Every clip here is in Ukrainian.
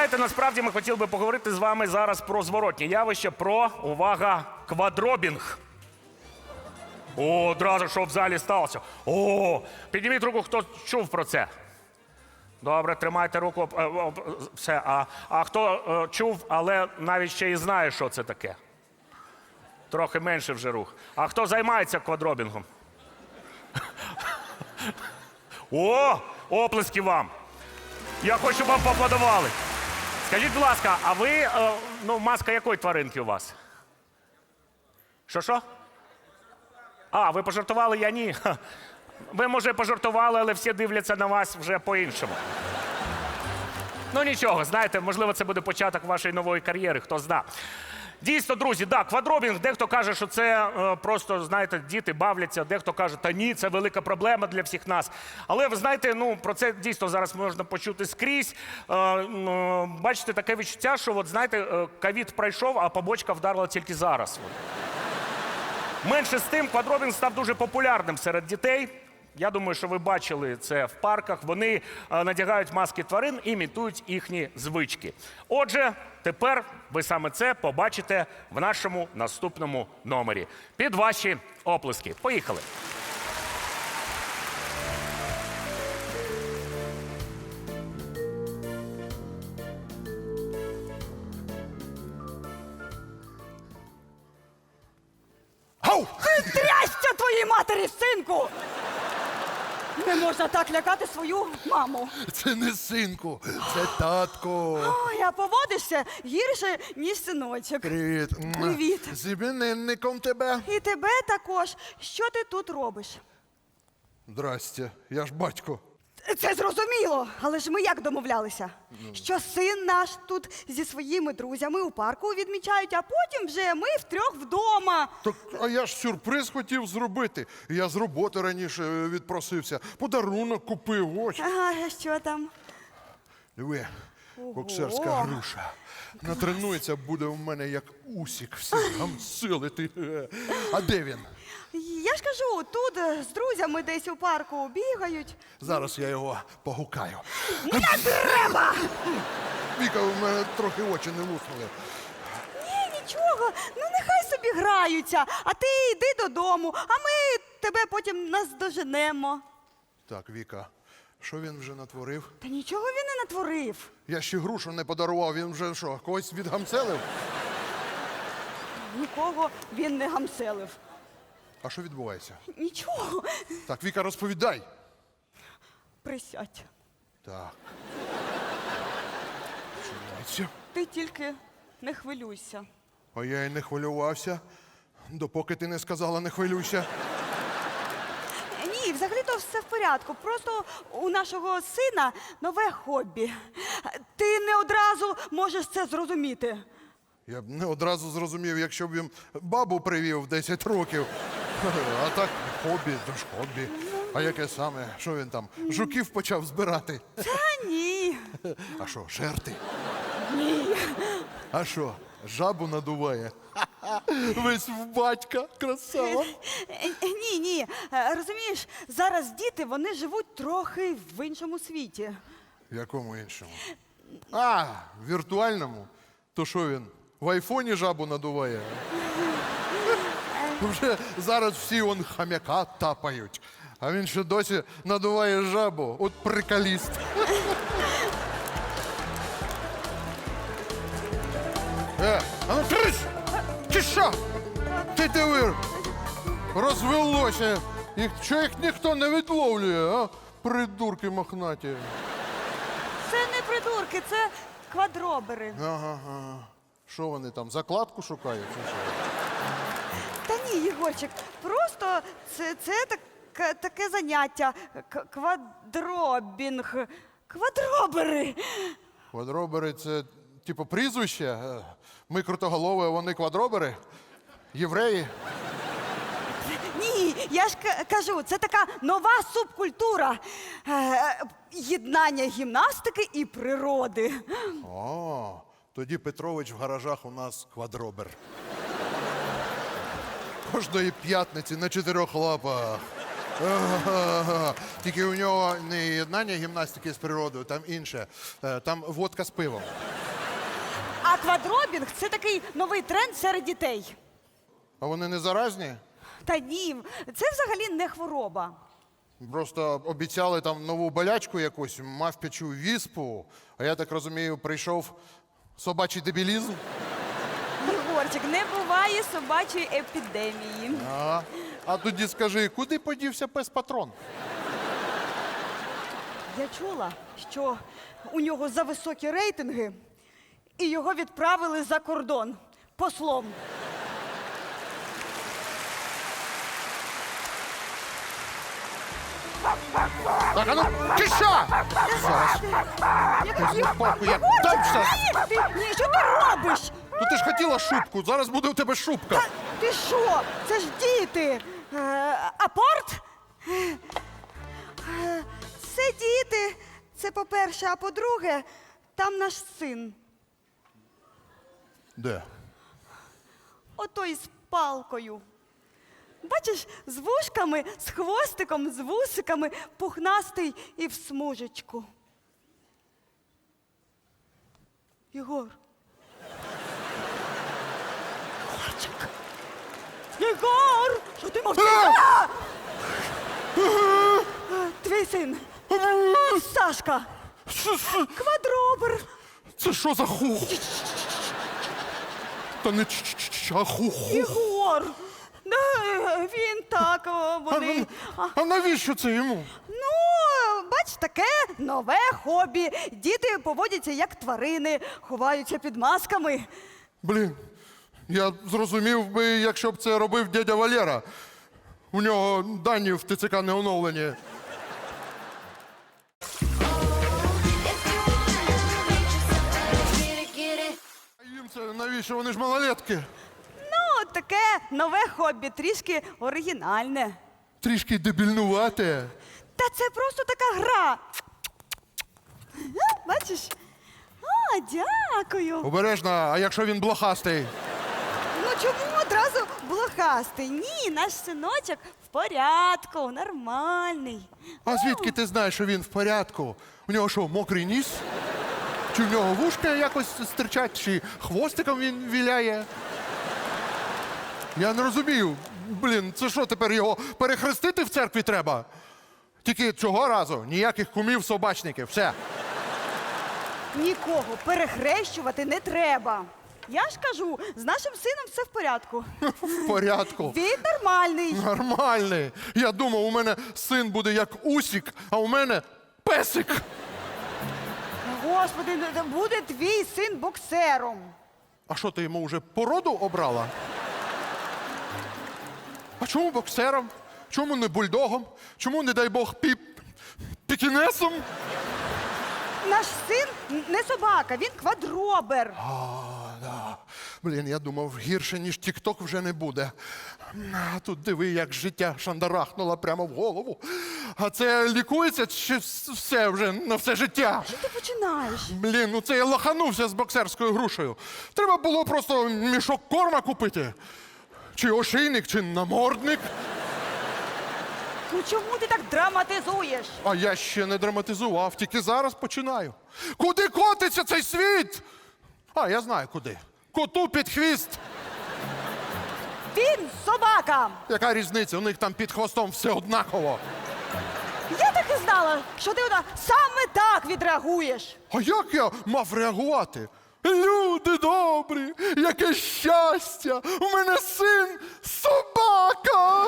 знаєте, насправді ми хотіли би поговорити з вами зараз про зворотні явище, про увага, квадробінг. О, одразу що в залі сталося. О, підніміть руку, хто чув про це. Добре, тримайте руку. е, Все. А, а хто е, чув, але навіть ще і знає, що це таке? Трохи менше вже рух. А хто займається квадробінгом? О, оплески вам! Я хочу, вам поаплодували. Скажіть, будь ласка, а ви, е, ну, маска якої тваринки у вас? Що що? А, ви пожартували, я ні. Ви, може, пожартували, але всі дивляться на вас вже по-іншому. Ну нічого, знаєте, можливо, це буде початок вашої нової кар'єри, хто зна. Дійсно, друзі, да, квадробінг, дехто каже, що це е, просто, знаєте, діти бавляться, дехто каже, та ні, це велика проблема для всіх нас. Але ви знаєте, ну про це дійсно зараз можна почути скрізь. Е, е, бачите, таке відчуття, що от знаєте, е, ковід пройшов, а побочка вдарила тільки зараз. Менше з тим, квадробінг став дуже популярним серед дітей. Я думаю, що ви бачили це в парках. Вони е, надягають маски тварин і імітують їхні звички. Отже, тепер ви саме це побачите в нашому наступному номері. Під ваші оплески. Поїхали. Гау! Трясся твоїй матері, синку! Не можна так лякати свою маму. Це не синку, це татко. Ой, а поводишся гірше, ніж синочок. Привіт. Привіт. З іменинником тебе. І тебе також. Що ти тут робиш? Здрасте, я ж батько. Це зрозуміло, але ж ми як домовлялися? Що син наш тут зі своїми друзями у парку відмічають, а потім вже ми втрьох вдома. Так, а я ж сюрприз хотів зробити. Я з роботи раніше е, відпросився. Подарунок купив. Ось. Ага, що там? Диви, боксерська груша. Натренується буде в мене як усік, всіх гамсилити. А де він? Я ж кажу, тут е, з друзями десь у парку бігають. Зараз я його погукаю. Не треба! Віка, у мене трохи очі не луснули. Ні, нічого, ну нехай собі граються, а ти йди додому, а ми тебе потім наздоженемо. Так, Віка, що він вже натворив? Та нічого він не натворив. Я ще грушу не подарував, він вже що, когось відгамселив? Нікого він не гамселив. А що відбувається? Нічого. Так, Віка, розповідай. Присядь. Так. Що відбувається? Ти тільки не хвилюйся. А я й не хвилювався, допоки ти не сказала не хвилюйся. Ні, взагалі-то все в порядку. Просто у нашого сина нове хобі. Ти не одразу можеш це зрозуміти. Я б не одразу зрозумів, якщо б він бабу привів в 10 років. А так, хобі, то ж хобі. А яке саме? Що він там? Жуків почав збирати. Та ні. А що, жерти? Ні. А що, жабу надуває? Весь в батька, красава. Ні, ні. Розумієш, зараз діти вони живуть трохи в іншому світі. В якому іншому? А, в віртуальному? То що він? В айфоні жабу надуває? Вже зараз всі он хам'яка тапають. А він ще досі надуває жабу. От приколіст. Е, а ну трись! Чи що? Ти диви! Розвелося! Їх, що їх ніхто не відловлює, а? Придурки мохнаті. Це не придурки, це квадробери. Ага, ага. Що вони там, закладку шукають? чи що? Ні, Єгорчик, просто це, це таке, таке заняття. К- квадробінг. Квадробери. Квадробери це типу прізвище. Е, Ми крутоголові, а вони квадробери? Євреї? Ні, я ж ка- кажу, це така нова субкультура. Е, єднання гімнастики і природи. О, тоді Петрович в гаражах у нас квадробер. Кожної п'ятниці на чотирьох лапах. Тільки у нього не єднання гімнастики з природою, там інше. Е, Там водка з пивом. А квадробінг це такий новий тренд серед дітей. А вони не заразні? Та ні, це взагалі не хвороба. Просто обіцяли там нову болячку якусь, мавпячу віспу. А я так розумію, прийшов собачий дебілізм. Єгорчик, не буває собачої епідемії. А, а тоді скажи, куди подівся пес патрон? Я чула, що у нього за високі рейтинги, і його відправили за кордон послом. Так, а ну, ти що? Зараз. Я хотів папу, я Єгорчик, щас. ні, ти, ні, що ти робиш? Ну ти ж хотіла шубку, зараз буде у тебе шубка. Та ти що? Це ж діти. Е, апорт? Е, Це діти. Це по-перше, а по-друге, там наш син. Де? Отой з палкою. Бачиш, з вушками, з хвостиком, з вусиками, пухнастий і в смужечку. Єгор. Єгор! Що ти мовчиш? А! Е, Твій син. Сашка. Квадробер. Це що за хух? Та не хух. Єгор. Да, він так, о, вони. А, А навіщо це йому? Ну, бач, таке нове хобі. Діти поводяться як тварини, ховаються під масками. Блін, я зрозумів би, якщо б це робив дядя Валера. У нього дані в ТЦК не оновлені. А їм це навіщо? Вони ж малолетки. Ну, таке нове хобі, трішки оригінальне. Трішки дебільнувате. Та це просто така гра. Бачиш? А, дякую. Обережно, а якщо він блохастий? Чому одразу блохастий? Ні, наш синочок в порядку, нормальний. А звідки ти знаєш, що він в порядку? У нього що, мокрий ніс? Чи в нього вушка якось стирчать, чи хвостиком він віляє? Я не розумію. Блін, це що тепер його перехрестити в церкві треба? Тільки цього разу ніяких кумів собачників. Все. Нікого перехрещувати не треба. Я ж кажу, з нашим сином все в порядку. В порядку. Він нормальний. Нормальний. Я думав, у мене син буде як усік, а у мене песик. Господи, ну, буде твій син боксером. А що ти йому вже породу обрала? А чому боксером? Чому не бульдогом? Чому, не дай Бог, піп... пікінесом? Наш син не собака, він квадробер. А. Блін, я думав, гірше, ніж Тік-Ток вже не буде. А тут диви, як життя шандарахнуло прямо в голову. А це лікується чи все вже на все життя? Що ти починаєш? Блін, ну це я лоханувся з боксерською грушею. Треба було просто мішок корма купити. Чи ошейник, чи намордник. Ну чому ти так драматизуєш? А я ще не драматизував, тільки зараз починаю. Куди котиться цей світ? А, я знаю куди. Коту під хвіст. Він собака. Яка різниця? У них там під хвостом все однаково. Я так і знала, що ти вона саме так відреагуєш. А як я мав реагувати? Люди добрі, яке щастя! У мене син собака!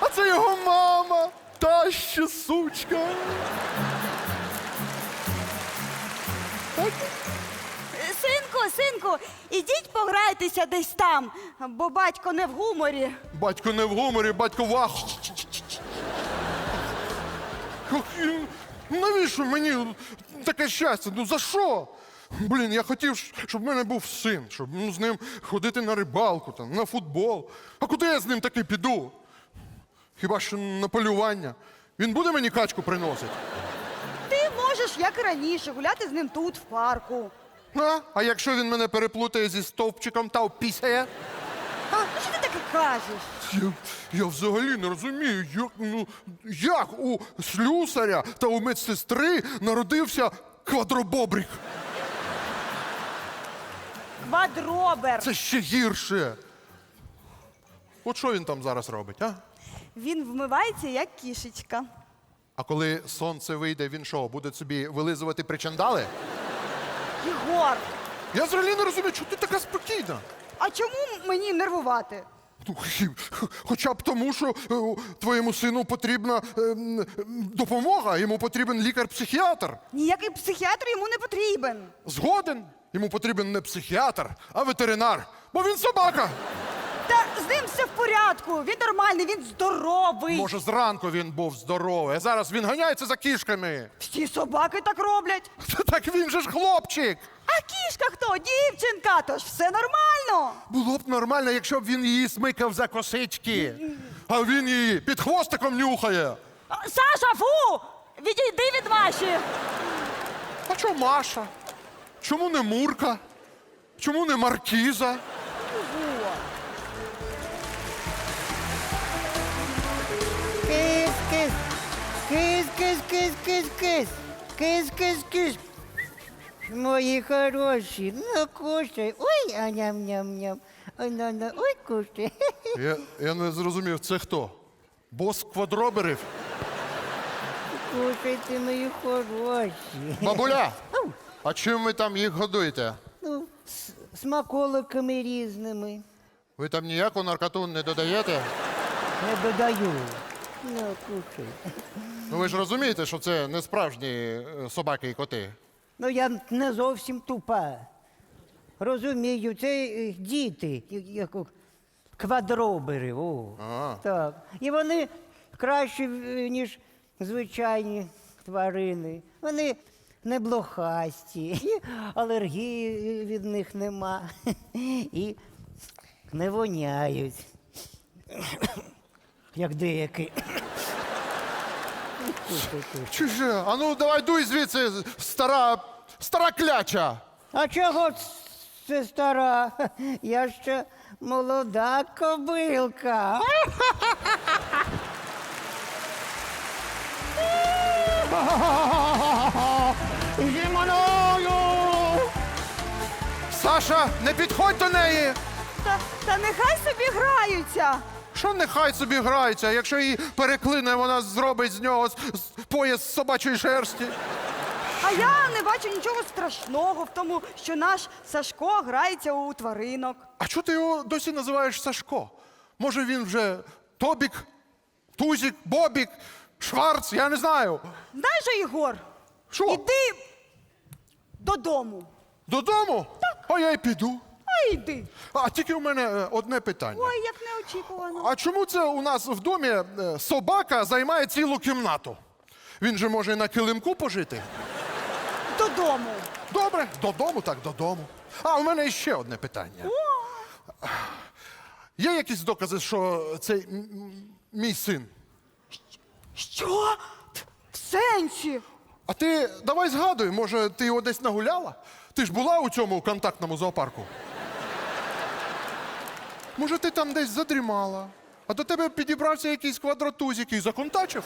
А це його мама, та ще сучка. Синку, синку, ідіть пограйтеся десь там, бо батько не в гуморі. Батько не в гуморі, батько в аху. Ох, і Навіщо мені таке щастя? Ну за що? Блін, я хотів, щоб в мене був син, щоб ну, з ним ходити на рибалку, там, на футбол. А куди я з ним таки піду? Хіба що на полювання? Він буде мені качку приносити? Ти можеш, як і раніше, гуляти з ним тут, в парку. А? а якщо він мене переплутає зі стовпчиком та опісяє? А? Ну що ти таке кажеш? Я, я взагалі не розумію, як, ну, як у слюсаря та у медсестри народився квадробобрик. Квадробер. Це ще гірше. От що він там зараз робить, а? Він вмивається як кішечка. А коли сонце вийде, він що, буде собі вилизувати причандали? Єгор, Я взагалі не розумію, чому ти така спокійна. а чому мені нервувати? Ну, хі- Хоча б тому, що е, твоєму сину потрібна е, м, допомога, йому потрібен лікар-психіатр. Ніякий психіатр йому не потрібен. Згоден, йому потрібен не психіатр, а ветеринар, бо він собака. З ним все в порядку. Він нормальний, він здоровий. Може, зранку він був здоровий, а зараз він ганяється за кішками. Всі собаки так роблять. Так він же ж хлопчик. А кішка хто? Дівчинка, тож все нормально. Було б нормально, якщо б він її смикав за косички. А він її під хвостиком нюхає. А, Саша, фу! Відійди від Маші! А чому Маша? Чому не Мурка? Чому не Маркіза? Кис, кис. Кис, кис, кис, кис, кис. Кис, кис, кис. Мої хороші, ну кушай. Ой, а ням-ням-ням. Ой, на, на, ну, ну, ой, кушай. Я, я не зрозумів, це хто? Бос квадроберів? Кушайте, мої хороші. Бабуля! А чим ви там їх годуєте? Ну, с- смаколиками різними. Ви там ніяку наркоту не додаєте? Не додаю. Ну, кушай. Ну ви ж розумієте, що це не справжні е, собаки і коти. Ну, я не зовсім тупа. Розумію, це е, діти, я- як у- квадробери. О. А. Так. І вони кращі, е, ніж звичайні тварини. Вони не блохасті, алергії від них нема. І не воняють. Як деякі. Чуже, а ну давай дуй звідси, стара, стара кляча. А чого це стара? Я ще молода кобилка. Зі мною! Саша, не підходь до неї! Та, та нехай собі граються. Що нехай собі грається, якщо її переклине, вона зробить з нього з- пояс собачої шерсті. А я не бачу нічого страшного в тому, що наш Сашко грається у тваринок. А чого ти його досі називаєш Сашко? Може він вже Тобік, Тузік, Бобік, Шварц, я не знаю. Знаєш, що, Ігор? Що? Іди додому. Додому? Так. А я й піду. Йди. А тільки у мене е, одне питання. Ой, як неочікувано. А чому це у нас в домі е, собака займає цілу кімнату? Він же може і на килимку пожити. Додому. Добре, додому, так додому. А у мене ще одне питання. Є якісь докази, що цей м- м- мій син? Що? В сенсі? А ти давай згадуй, може, ти його десь нагуляла? Ти ж була у цьому контактному зоопарку? Може, ти там десь задрімала, а до тебе підібрався якийсь квадратузик і законтачив?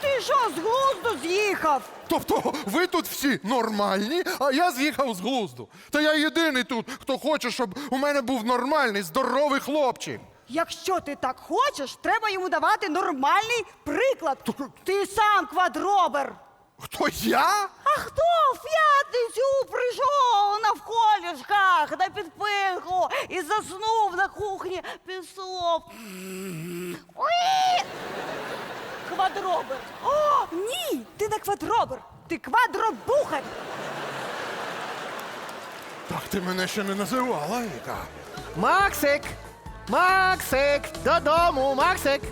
Ти що, з глузду з'їхав? Тобто ви тут всі нормальні, а я з'їхав з глузду. Та я єдиний тут, хто хоче, щоб у мене був нормальний, здоровий хлопчик. Якщо ти так хочеш, треба йому давати нормальний приклад. Ти сам квадробер. Хто я? А хто в п'ятницю прийшов на вколішках на підпинку і заснув на кухні під столом? Уї! Квадробер. О, ні, ти не квадробер, ти квадробухар. Так ти мене ще не називала, Віка. Максик! Максик! Додому, Максик!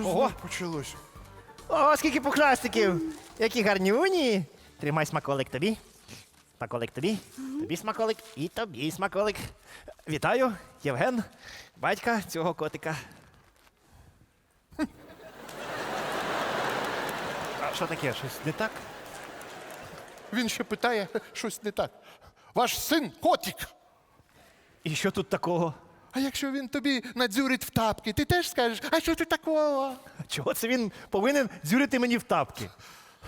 Що Ого. знов почалось? О, скільки пухнастиків! Які гарнюні! Тримай смаколик тобі. Смаколик тобі, тобі смаколик і тобі смаколик. Вітаю, Євген, батька цього котика. А що таке? Щось не так? він ще питає щось не так. Ваш син котик. І що тут такого? А якщо він тобі надзюрить в тапки, ти теж скажеш, а що ти такого? Чого це він повинен дзюрити мені в тапки?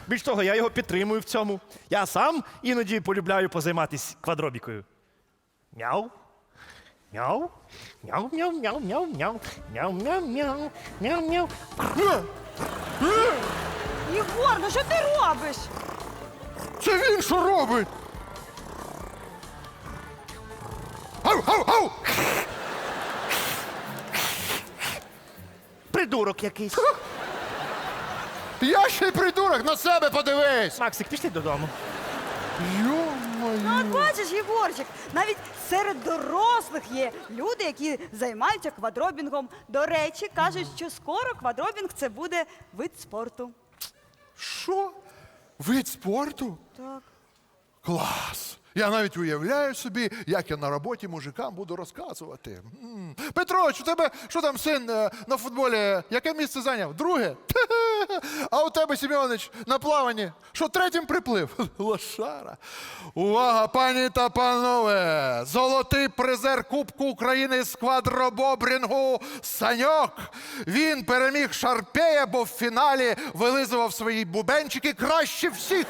Більш того, я його підтримую в цьому. Я сам іноді полюбляю позайматися квадробікою. Мяу. Мяу. Мяу, мяу, мяу, мяу, мяу. Мяу, мяу, мяу. Мяу, мяу. Єгор, ну що ти робиш? Це він що робить? Ау, ау, ау! Придурок якийсь. Я ще й придурок, на себе подивись! Максик, пішли додому. Йо-моє. Ну, бачиш, Єгорчик, навіть серед дорослих є люди, які займаються квадробінгом. До речі, кажуть, що скоро квадробінг це буде вид спорту. Що? Вид спорту? Так. Клас! Я навіть уявляю собі, як я на роботі мужикам буду розказувати. М. Петрович, у тебе що там син е, на футболі? Яке місце зайняв? Друге? А у тебе, Сімеонич, на плаванні? Що третім приплив? Лошара. Увага, пані та панове! Золотий призер Кубку України з квадробобрінгу Саньок. Він переміг Шарпея, бо в фіналі вилизував свої бубенчики краще всіх.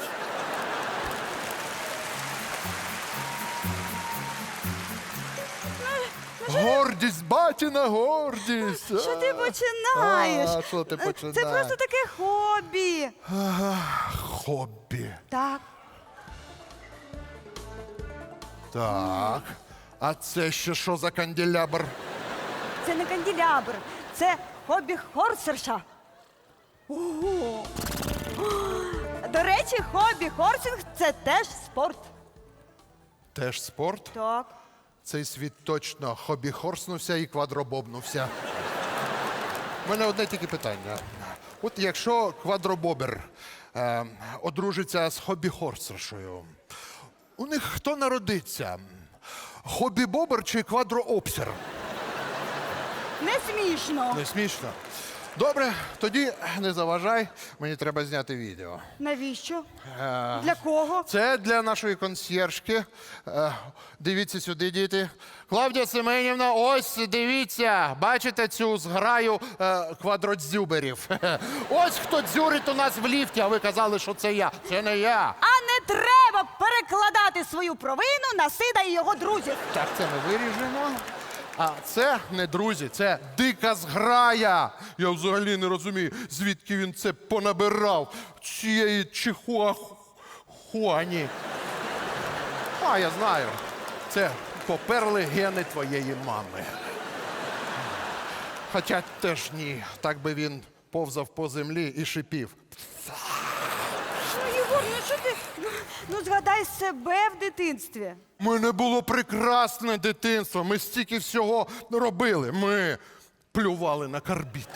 Гордість, батіна гордість. Що ти починаєш? А, що ти Е, Це просто таке хобі. Хобі. Так. Так. А це ще що за канделябр? Це не канделябр, це хобі хорсерша. Ого. До речі, хобі хорсинг це теж спорт. Теж спорт? Так. Цей світ точно хобі хорснувся і квадробобнувся. У мене одне тільки питання. От якщо квадробобер е, одружиться з хобі-хорсершою, у них хто народиться? Хобі-бобер чи квадрообсер? Не смішно. Не смішно. Добре, тоді не заважай, мені треба зняти відео. Навіщо? Е, Для кого? Це для нашої консьєржки. Е, Дивіться сюди, діти. Клавдія Семенівна, ось дивіться, бачите цю зграю е, квадродзюберів. Ось хто дзюрить у нас в ліфті, а ви казали, що це я. Це не я. А не треба перекладати свою провину на сина і його друзів. Так, це ми виріжемо. А це не друзі, це дика зграя. Я взагалі не розумію, звідки він це понабирав цієї чихуахуані. А, я знаю. Це поперли гени твоєї мами. Хоча теж ні, так би він повзав по землі і шипів. Ну, що ти? Ну, ну згадай себе в дитинстві. У мене було прекрасне дитинство. Ми стільки всього робили. Ми плювали на карбіт.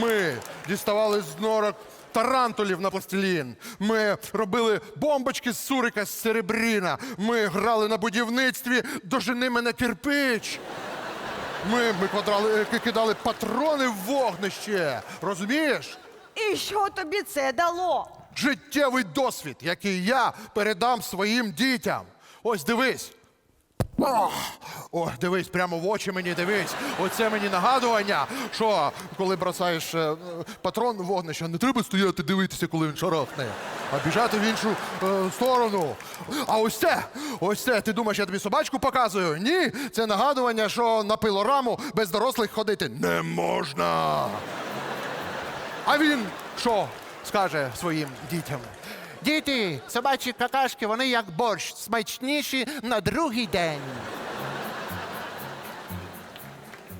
Ми діставали з норок тарантулів на пластилін. Ми робили бомбочки з сурика з серебріна. Ми грали на будівництві дожени мене кирпич. Ми, ми квадрали, кидали патрони в вогнище. Розумієш? І що тобі це дало? Життєвий досвід, який я передам своїм дітям. Ось дивись. О, дивись, прямо в очі мені дивись. Оце мені нагадування, що коли бросаєш е, патрон в вогнище, не треба стояти дивитися, коли він шарахне, а біжати в іншу е, сторону. А ось це, ось це, ти думаєш, я тобі собачку показую? Ні, це нагадування, що на пилораму без дорослих ходити не можна. А він що скаже своїм дітям? Діти, собачі какашки, вони як борщ, смачніші на другий день.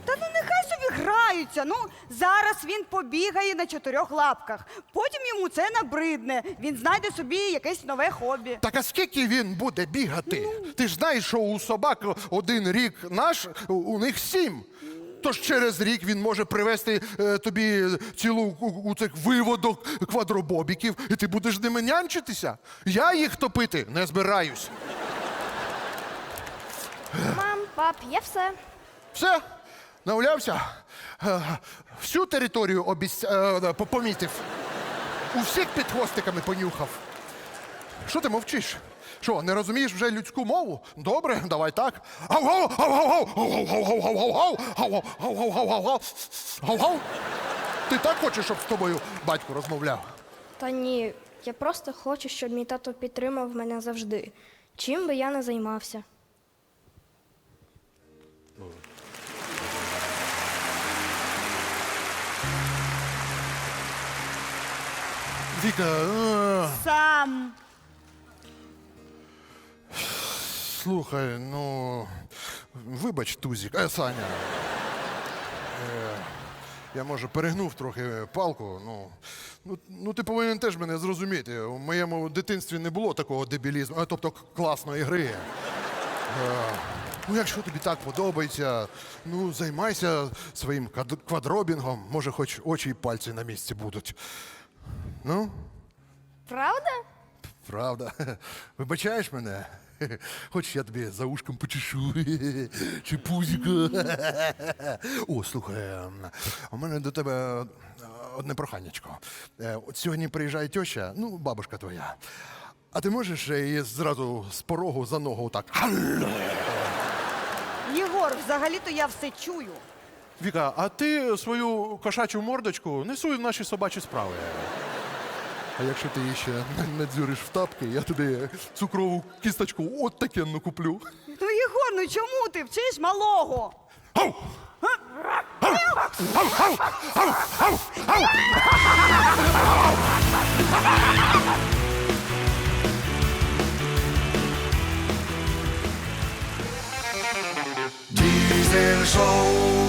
Та ну нехай собі граються. Ну зараз він побігає на чотирьох лапках. Потім йому це набридне. Він знайде собі якесь нове хобі. Так а скільки він буде бігати? Ти ж знаєш, що у собак один рік наш, у- у них сім. Тож через рік він може привезти е, тобі цілу у, цих виводок квадробобіків, і ти будеш ними нянчитися. Я їх топити не збираюсь. Мам, пап, я все. Все, навлявся. Е, Всю територію обіць... е, помітив. У всіх під хвостиками понюхав. Що ти мовчиш? Що, не розумієш вже людську мову? Добре, давай так. Ти так хочеш, щоб з тобою батько розмовляв? Та ні, я просто хочу, щоб мій тато підтримав мене завжди. Чим би я не займався. Віка, е, Сам. Слухай, ну. Вибач, Тузік, е, Саня. Е, я, може, перегнув трохи палку. Ну, ну, ну, ти повинен теж мене зрозуміти. У моєму дитинстві не було такого дебілізму, е, тобто класної гри. Е, ну, якщо тобі так подобається, ну, займайся своїм квадробінгом, може, хоч очі і пальці на місці будуть. Ну? Правда? Правда. Вибачаєш мене? Хоч я тобі за ушком почешу. Чи пузіко. О, слухай, ем, у мене до тебе е, одне проханнячко. Е, От сьогодні приїжджає тьоща, ну, бабушка твоя. А ти можеш її зразу з порогу за ногу так. Єгор, взагалі-то я все чую. Віка, а ти свою кошачу мордочку не суй в наші собачі справи. А якщо ти її ще не- не в тапки, я тобі цукрову кісточку от такенну куплю. Ну, Єгор, ну чому ти вчиш малого? Diesel Show.